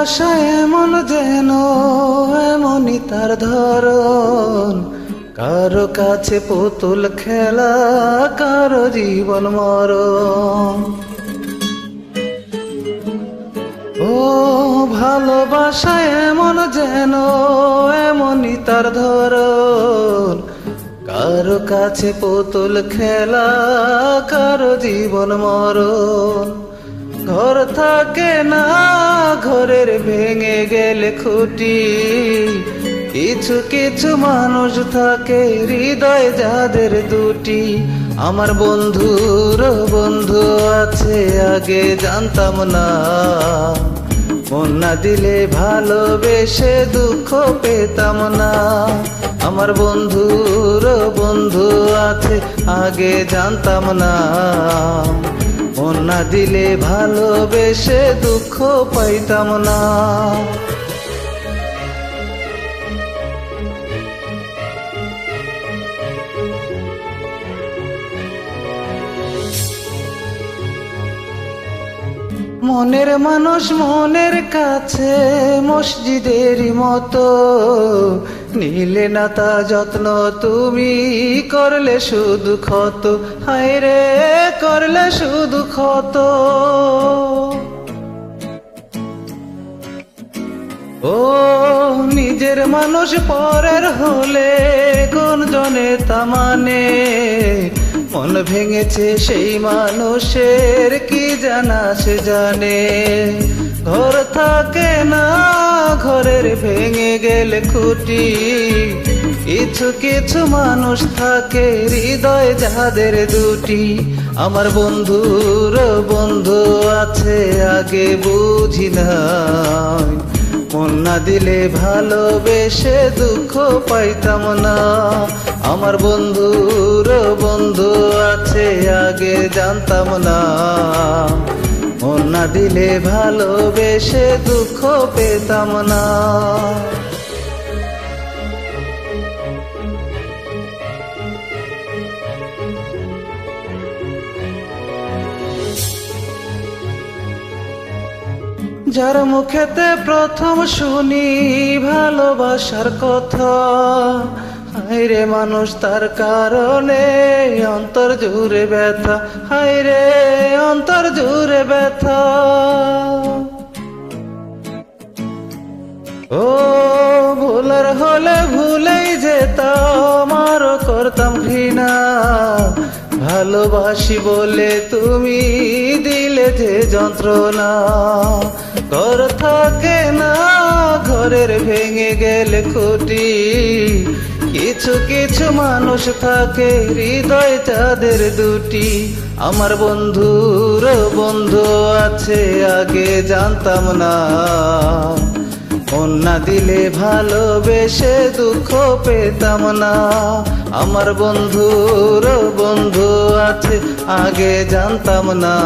ভালোবাসা এমন যেন, এমনই তার ধরন। কারও কাছে পুতুল খেলা, কারও জীবন মরণ। ও ভালোবাসা এমন যেন, এমনই তার ধরন। কারও কাছে পুতুল খেলা, কারও জীবন মরণ। ঘর থাকে না ঘরের ভেঙে গেলে খুঁটি। কিছু কিছু মানুষ থাকে হৃদয় যাদের দুটি। আমার বন্ধুর বন্ধু আছে, আগে জানতাম না। মন না দিলে ভালোবেসে দুঃখ পেতাম না। আমার বন্ধুর বন্ধু আছে, আগে জানতাম না। না দিলে ভালোবেসে দুঃখ পাইতাম না। মনের মানুষ মনের কাছে মসজিদেরই মতো নিলে না তা যত্ন তুমি করলে শুধু ক্ষত। হায় রে করলে শুধু ক্ষত। ও, নিজের মানুষ পরের হলে কোন জনে তা মানে মন ভেঙেছে সেই মানুষের কি জানা সে জানে। ঘর থাকে না ঘরের ভেঙে গেলে খুঁটি। কিছু কিছু মানুষ থাকে হৃদয় যাদের দুটি। আমার বন্ধুর বন্ধু আছে, আগে বুঝি নাই। মন না দিলে ভালোবেসে দুঃখ পাইতাম না। আমার বন্ধুর বন্ধু আছে, আগে জানতাম না। না দিলে ভালোবেসে দুঃখ পেতাম না। যার মুখেতে প্রথম শুনি ভালোবাসার কথা হাইরে মানুষ, তার কারণে অন্তর জুড়ে ব্যথা। হাইরে অন্তর জুড়ে ব্যথা। ও ভুলার হলে ভুলেই যেতাম, আরও করতাম ঘৃণা। ভালোবাসি বলে তুমি দিলে যে যন্ত্রণা। ঘর থাকে না, ঘরের ভেঙে গেলে খুঁটি। কিছু কিছু মানুষ থাকে, হৃদয় তাদের দুটি। আমার বন্ধুর বন্ধু আছে, আগে জানতাম না। না দিলে ভালোবেসে দুঃখ পেতাম না। আমার বন্ধুর বন্ধু আছে, আগে জানতাম না।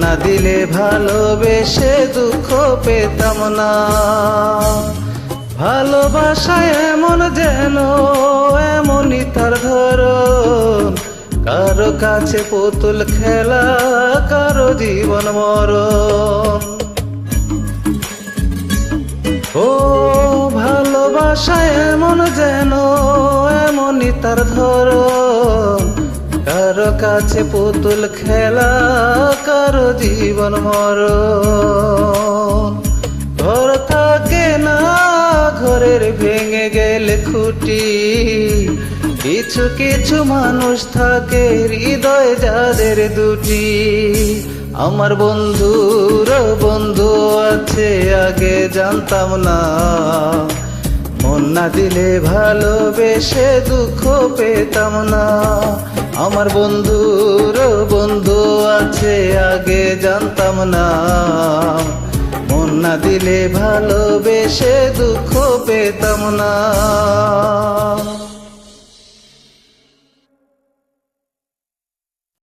না দিলে ভালোবেসে দুঃখ পেতাম না। ভালোবাসা এমন যেন, এমনই তার ধরন। কারও কাছে পুতুল খেলা, কারও জীবন মরণ। ও ভালোবাসা এমন যেন, এমনই তার ধরন। কারও কাছে পুতুল খেলা, কারও জীবন মরণ। ঘর থাকে না ঘরের ভেঙে গেলে খুঁটি। কিছু কিছু মানুষ থাকে হৃদয় যাদের দুটি। আমার বন্ধুর বন্ধু আছে, আগে জানতাম না। মন না দিলে ভালোবেসে দুঃখ পেতাম না। আমার বন্ধুর বন্ধু আছে, আগে জানতাম না। মন না দিলে ভালোবেসে দুঃখ পেতাম না।